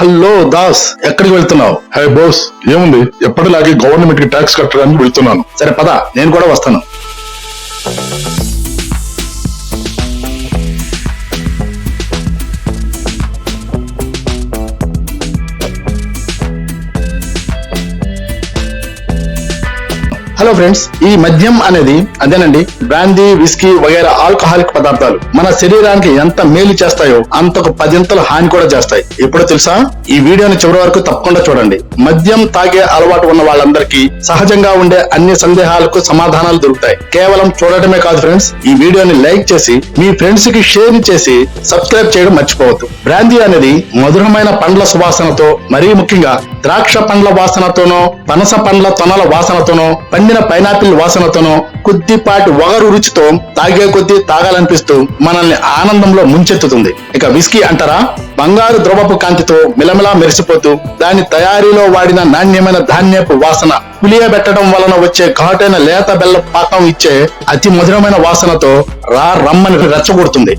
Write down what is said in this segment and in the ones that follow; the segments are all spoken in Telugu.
హలో దాస్ ఎక్కడికి వెళ్తున్నావు? హే బాస్ ఏముంది? ఎప్పటిలాగే గవర్నమెంట్కి ట్యాక్స్ కట్టడానికి వెళ్తున్నాను. సరే పద నేను కూడా వస్తాను. ఫ్రెండ్స్ ఈ మద్యం అనేది అదేనండి బ్రాందీ విస్కీ వగైరా ఆల్కహాలిక్ పదార్థాలు మన శరీరానికి ఎంత మేలు చేస్తాయో అంతకు పదింతలు హాని కూడా చేస్తాయి. ఎప్పుడో తెలుసా? ఈ వీడియోని చివరి వరకు తప్పకుండా చూడండి. మద్యం తాగే అలవాటు ఉన్న వాళ్ళందరికీ సహజంగా ఉండే అన్ని సందేహాలకు సమాధానాలు దొరుకుతాయి. కేవలం చూడటమే కాదు ఫ్రెండ్స్ ఈ వీడియోని లైక్ చేసి మీ ఫ్రెండ్స్కి షేర్ చేసి సబ్స్క్రైబ్ చేయడం మర్చిపోవద్దు. బ్రాందీ అనేది మధురమైన పండ్ల సువాసనతో మరీ ముఖ్యంగా ద్రాక్ష పండ్ల వాసనతోనో పనస పండ్ల తొనల వాసనతోనో పండిన పైనాపిల్ వాసనతోనో కొద్దిపాటి వగరు రుచితో తాగే కొద్దీ తాగాలనిపిస్తూ మనల్ని ఆనందంలో ముంచెత్తుతుంది. ఇక విస్కీ అంటారా? బంగారు ద్రవపు కాంతితో మిలమిలా మెరిసిపోతూ దాని తయారీలో వాడిన నాణ్యమైన ధాన్యపు వాసన పులియబెట్టడం వలన వచ్చే ఘాటైన లేత బెల్ల పాకం ఇచ్చే అతి మధురమైన వాసనతో రా రమ్మని రెచ్చగొడుతుంది.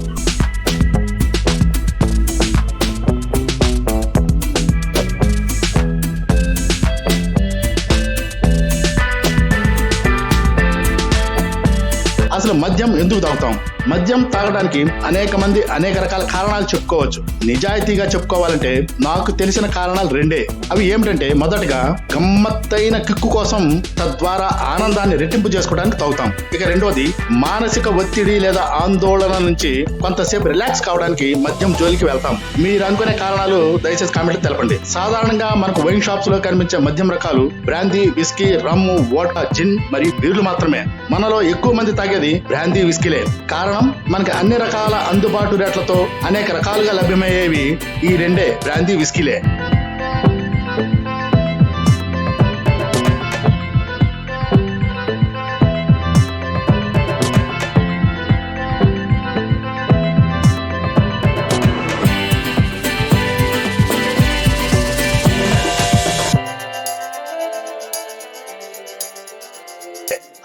మద్యం ఎందుకు తాగుతాం? మద్యం తాగడానికి అనేక మంది అనేక రకాల కారణాలు చెప్పుకోవచ్చు. నిజాయితీగా చెప్పుకోవాలంటే నాకు తెలిసిన కారణాలు రెండే. అవి ఏమిటంటే మొదటగా గమ్మత్తైన కిక్కు కోసం తద్వారా ఆనందాన్ని రెట్టింపు చేసుకోవడానికి తాగుతాం. ఇక రెండోది మానసిక ఒత్తిడి లేదా ఆందోళన నుంచి కొంతసేపు రిలాక్స్ కావడానికి మద్యం జోలికి వెళ్తాం. మీరు అనుకునే కారణాలు దయచేసి కామెంట్ తెలపండి. సాధారణంగా మనకు వైన్ షాప్స్లో కనిపించే మద్యం రకాలు brandy whisky rum vodka gin మరియు బీర్లు మాత్రమే. మనలో ఎక్కువ మంది తాగేది బ్రాందీ విస్కీలే. కారణం మనకి అన్ని రకాల అందుబాటు రేట్లతో అనేక రకాలుగా లభ్యమయ్యేవి ఈ రెండే బ్రాందీ విస్కీలే.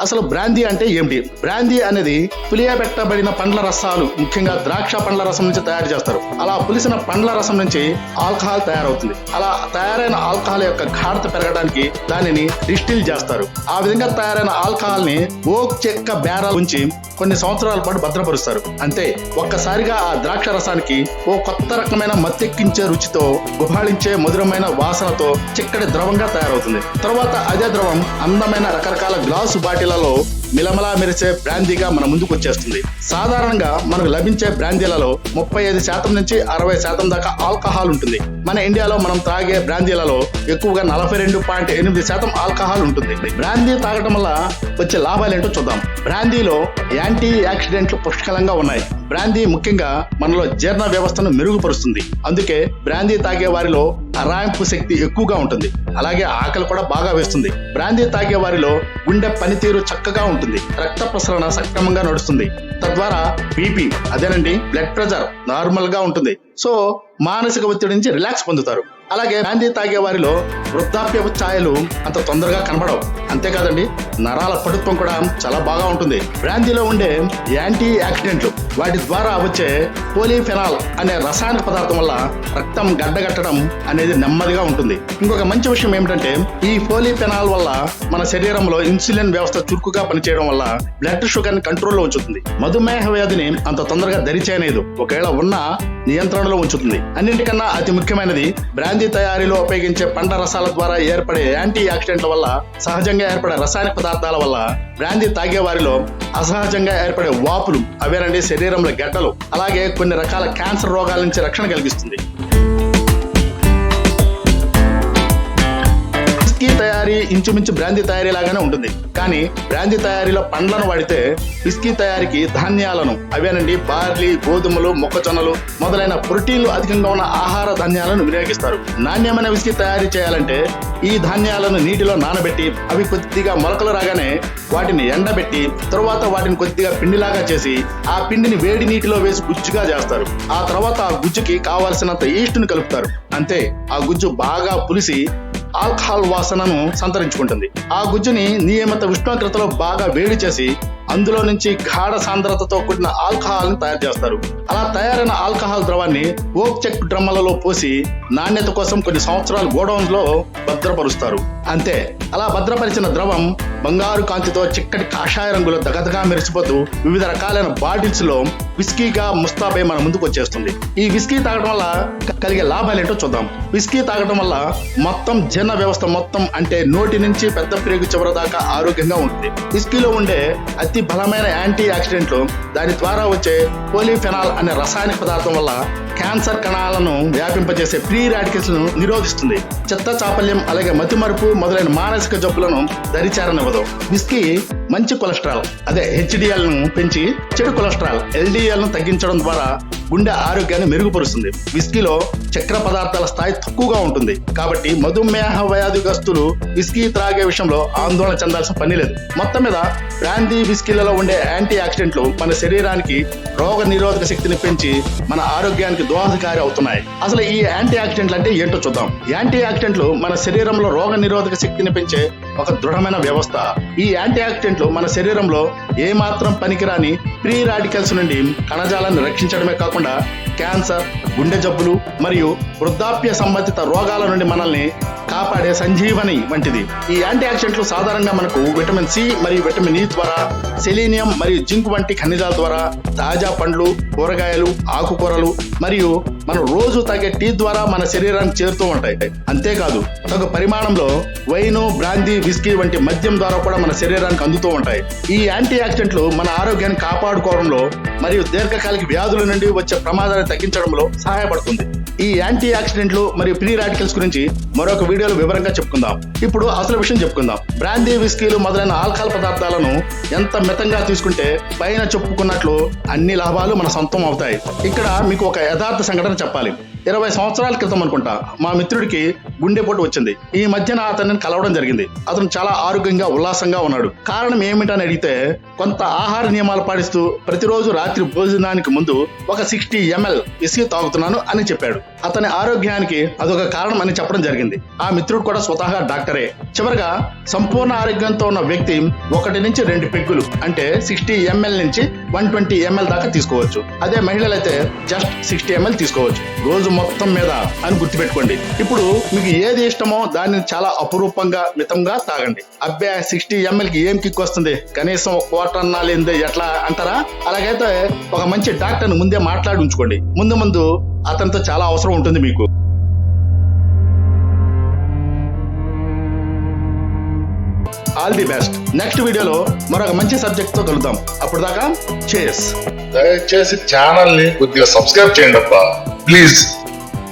అసలు బ్రాందీ అంటే ఏమిటి? బ్రాందీ అనేది పులియబెట్టబడిన పండ్ల రసాలు ముఖ్యంగా ద్రాక్ష పండ్ల రసం నుంచి తయారు చేస్తారు. అలా పులిసిన పండ్ల రసం నుంచి ఆల్కహాల్ తయారవుతుంది. అలా తయారైన ఆల్కహాల్ యొక్క గాఢత పెరగడానికి దానిని డిస్టిల్ చేస్తారు. ఆ విధంగా తయారైన ఆల్కహాల్ని ఓక్ చెక్క బేరాల ఉంచి కొన్ని సంవత్సరాల పాటు భద్రపరుస్తారు. అంతే ఒక్కసారిగా ఆ ద్రాక్ష రసానికి ఓ కొత్త రకమైన మత్తెక్కించే రుచితో గుహాళించే మధురమైన వాసనతో చిక్కటి ద్రవంగా తయారవుతుంది. తర్వాత అదే ద్రవం అందమైన రకరకాల గ్లాసు బాటిల్ బాటిళ్ళలో మిలమలా మెరిసే బ్రాందీగా మన ముందుకు వచ్చేస్తుంది. సాధారణంగా మనకు లభించే బ్రాందీలలో ముప్పై ఐదు శాతం నుంచి అరవై శాతం దాకా ఆల్కహాల్ ఉంటుంది. మన ఇండియాలో మనం తాగే బ్రాందీలలో ఎక్కువగా నలభై రెండు పాయింట్ ఎనిమిది శాతం ఆల్కహాల్ ఉంటుంది. బ్రాందీ తాగటం వల్ల వచ్చే లాభాలు ఏంటో చూద్దాం. బ్రాందీలో యాంటీ యాక్సిడెంట్లు పుష్కలంగా ఉన్నాయి. బ్రాందీ ముఖ్యంగా మనలో జీర్ణ వ్యవస్థను మెరుగుపరుస్తుంది. అందుకే బ్రాందీ తాగే వారిలో అరాయింపు శక్తి ఎక్కువగా ఉంటుంది. అలాగే ఆకలి కూడా బాగా వేస్తుంది. బ్రాందీ తాగే వారిలో గుండె పనితీరు చక్కగా ఉంటుంది. రక్త ప్రసరణ సక్రమంగా నడుస్తుంది. తద్వారా బీపీ అదేనండి బ్లడ్ ప్రెషర్ నార్మల్గా ఉంటుంది. సో మానసిక ఒత్తిడి నుంచి రిలాక్స్ పొందుతారు. అలాగే బ్రాందీ తాగే వారిలో వృద్ధాప్యపు ఛాయలు అంత తొందరగా కనబడవు అంతేకాదండి నరాల పటుత్వం కూడా చాలా బాగా ఉంటుంది. బ్రాందీలో ఉండే యాంటీ యాక్సిడెంట్లు వాటి ద్వారా వచ్చే పోలీఫెనాల్ అనే రసాయన పదార్థం వల్ల రక్తం గడ్డగట్టడం అనేది నెమ్మదిగా ఉంటుంది. ఇంకొక మంచి విషయం ఏమిటంటే ఈ పోలీఫెనాల్ వల్ల మన శరీరంలో ఇన్సులిన్ వ్యవస్థ చురుకుగా పనిచేయడం వల్ల బ్లడ్ షుగర్ని కంట్రోల్లో ఉంచుతుంది. మధుమేహ వ్యాధిని అంత తొందరగా దరిచేయలేదు ఒకవేళ ఉన్నా నియంత్రణలో ఉంచుతుంది. అన్నింటికన్నా అతి ముఖ్యమైనది బ్రాందీ తయారీలో ఉపయోగించే పండ్ల రసాల ద్వారా ఏర్పడే యాంటీ ఆక్సిడెంట్ల వల్ల సహజంగా ఏర్పడే రసాయన పదార్థాల వల్ల బ్రాందీ తాగే వారిలో అసహజంగా ఏర్పడే వాపులు అవేనండి శరీరంలో గడ్డలు అలాగే కొన్ని రకాల క్యాన్సర్ రోగాల నుంచి రక్షణ కలిగిస్తుంది. విస్కీ తయారీ ఇంచుమించు బ్రాందీ తయారీ లాగానే ఉంటుంది. కానీ బ్రాందీ తయారీలో పండ్లను వాడితే విస్కీ తయారీకి ధాన్యాలను అవేనండి బార్లీ గోధుమలు మొక్కజొన్నలు మొదలైన ప్రోటీన్లు అధికంగా ఉన్న ఆహార ధాన్యాలను వినియోగిస్తారు. నాణ్యమైన విస్కీ తయారీ చేయాలంటే ఈ ధాన్యాలను నీటిలో నానబెట్టి అవి కొద్దిగా మొలకలు రాగానే వాటిని ఎండబెట్టి తరువాత వాటిని కొద్దిగా పిండిలాగా చేసి ఆ పిండిని వేడి నీటిలో వేసి గుజ్జుగా చేస్తారు. ఆ తర్వాత ఆ గుజ్జుకి కావలసినంత ఈస్టును కలుపుతారు. అంతే ఆ గుజ్జు బాగా పులిసి ఆల్కహాల్ వాసనను సంతరించుకుంటుంది. ఆ గుజ్జుని నియమిత ఉష్ణోగ్రతలో బాగా వేడి చేసి అందులో నుంచి గాఢ సాంద్రతతో కూడిన ఆల్కహాల్ని తయారు చేస్తారు. అలా తయారైన ఆల్కహాల్ ద్రవాన్ని ఓక్ చెక్ డ్రమ్మలలో పోసి నాణ్యత కోసం కొన్ని సంవత్సరాలు గోడౌన్స్లో భద్రపరుస్తారు. అంతే అలా భద్రపరిచిన ద్రవం బంగారు కాంతితో చిక్కటి కాషాయ రంగులో దగదగా మెరిసిపోతూ వివిధ రకాలైన బాటిల్స్లో విస్కీగా ముస్తాబై మన ముందుకు వచ్చేస్తుంది. ఈ విస్కీ తాగడం వల్ల కలిగే లాభాలు ఏంటో చూద్దాం. విస్కీ తాగడం వల్ల మొత్తం జీర్ణ వ్యవస్థ మొత్తం అంటే నోటి నుంచి పెద్ద ప్రేగు చివరి దాకా ఆరోగ్యంగా ఉంటుంది. విస్కీలో ఉండే అతి బలమైన యాంటీ ఆక్సిడెంట్లు దాని ద్వారా వచ్చే పోలిఫెనాల్ అనే రసాయనిక పదార్థం వల్ల క్యాన్సర్ కణాలను వ్యాపింపజేసే ప్రీ రాడికల్స్ను నిరోధిస్తుంది. చెత్త చాపల్యం అలాగే మతిమరుపు మొదలైన మానసిక జబ్బులను దరిచారనివ్వదు. విస్కీ మంచి కొలెస్ట్రాల్ అదే హెచ్డిఎల్ను పెంచి చెడు కొలెస్ట్రాల్ ఎల్డిఎల్ను తగ్గించడం ద్వారా గుండె ఆరోగ్యాన్ని మెరుగుపరుస్తుంది. విస్కీలో చక్కెర పదార్థాల స్థాయి తక్కువగా ఉంటుంది. కాబట్టి మధుమేహ వ్యాధిగ్రస్తులు విస్కీ త్రాగే విషయంలో ఆందోళన చెందాల్సిన పని లేదు. మొత్తం మీద బ్రాందీ విస్కీలలో ఉండే యాంటీ ఆక్సిడెంట్లు మన శరీరానికి రోగ నిరోధక శక్తిని పెంచి మన ఆరోగ్యానికి దోహదకారి అవుతున్నాయి. అసలు ఈ యాంటీ ఆక్సిడెంట్లు అంటే ఏంటో చూద్దాం. యాంటీ ఆక్సిడెంట్లు మన శరీరంలో రోగ నిరోధక శక్తిని పెంచే ఒక దృఢమైన వ్యవస్థ. ఈ యాంటీ ఆక్సిడెంట్లు మన శరీరంలో ఏ మాత్రం పనికిరాని ప్రీ రాడికల్స్ నుండి కణజాలాన్ని రక్షించడమే కాకుండా క్యాన్సర్ గుండె జబ్బులు మరియు వృద్ధాప్య సంబంధిత రోగాల నుండి మనల్ని కాపాడే సంజీవని వంటిది. ఈ యాంటీ ఆక్సిడెంట్లు సాధారణంగా మనకు విటమిన్ సి మరియు విటమిన్ ఇ ద్వారా సెలీనియం మరియు జింక్ వంటి ఖనిజాల ద్వారా తాజా పండ్లు కూరగాయలు ఆకుకూరలు మరియు మనం రోజు తాగే టీ ద్వారా మన శరీరానికి చేరుతూ ఉంటాయి. అంతేకాదు తగు పరిమాణంలో వైను బ్రాందీ విస్కీ వంటి మద్యం ద్వారా కూడా మన శరీరానికి అందుతూ ఉంటాయి. ఈ యాంటీ ఆక్సిడెంట్లు మన ఆరోగ్యాన్ని కాపాడుకోవడంలో మరియు దీర్ఘకాలిక వ్యాధుల నుండి వచ్చే ప్రమాదాన్ని తగ్గించడంలో సహాయపడుతుంది. ఈ యాంటీ ఆక్సిడెంట్లు మరియు ప్రీ రాడికల్స్ గురించి మరొక వీడియోలో వివరంగా చెప్పుకుందాం. ఇప్పుడు అసలు విషయం చెప్పుకుందాం. బ్రాందీ విస్కీలు మొదలైన ఆల్కహాల్ పదార్థాలను ఎంత మితంగా తీసుకుంటే పైన చెప్పుకున్నట్లు అన్ని లాభాలు మన సొంతం అవుతాయి. ఇక్కడ మీకు ఒక యథార్థ సంఘటన చెప్పాలి. ఇరవై సంవత్సరాల క్రితం అనుకుంటా మా మిత్రుడికి గుండెపోటు వచ్చింది. ఈ మధ్యన అతన్ని కలవడం జరిగింది. అతను చాలా ఆరోగ్యంగా ఉల్లాసంగా ఉన్నాడు. కారణం ఏమిటని అడిగితే కొంత ఆహార నియమాలు పాటిస్తూ ప్రతిరోజు రాత్రి భోజనానికి ముందు ఒక సిక్స్టీ ఎంఎల్ విసిగి తాగుతున్నాను అని చెప్పాడు. అతని ఆరోగ్యానికి అదొక కారణం అని చెప్పడం జరిగింది. ఆ మిత్రుడు కూడా స్వతహా డాక్టరే. చివరిగా సంపూర్ణ ఆరోగ్యంతో ఉన్న వ్యక్తి ఒకటి నుంచి రెండు పెగ్గులు అంటే సిక్స్టీ ఎంఎల్ నుంచి వన్ ట్వంటీ ఎంఎల్ దాకా తీసుకోవచ్చు. అదే మహిళలైతే జస్ట్ సిక్స్టీ ఎంఎల్ తీసుకోవచ్చు. రోజు మొత్తం మీద అని గుర్తుపెట్టుకోండి. ఇప్పుడు మీకు ఏది ఇష్టమో దాన్ని చాలా అపురూపంగా మితంగా తాగండి. అబ్బాయి సిక్స్టీ ఎంఎల్కి ఏం కిక్ వస్తుంది? కనీసం ఒక డాక్టర్ అన్నాలి ఎట్లా అంటారా? అలాగైతే ఒక మంచి డాక్టర్ని ముందే మాట్లాడి ఉంచుకోండి. ముందు ముందు అతనితో చాలా అవసరం ఉంటుంది మీకు. ఆల్ ది బెస్ట్ నెక్స్ట్ వీడియోలో మరొక మంచి సబ్జెక్ట్తో కలుద్దాం. అప్పుడు దాకా చేస్ దయచేసి ఛానల్ని కొద్దిగా సబ్స్క్రైబ్ చేయండి అబ్బా ప్లీజ్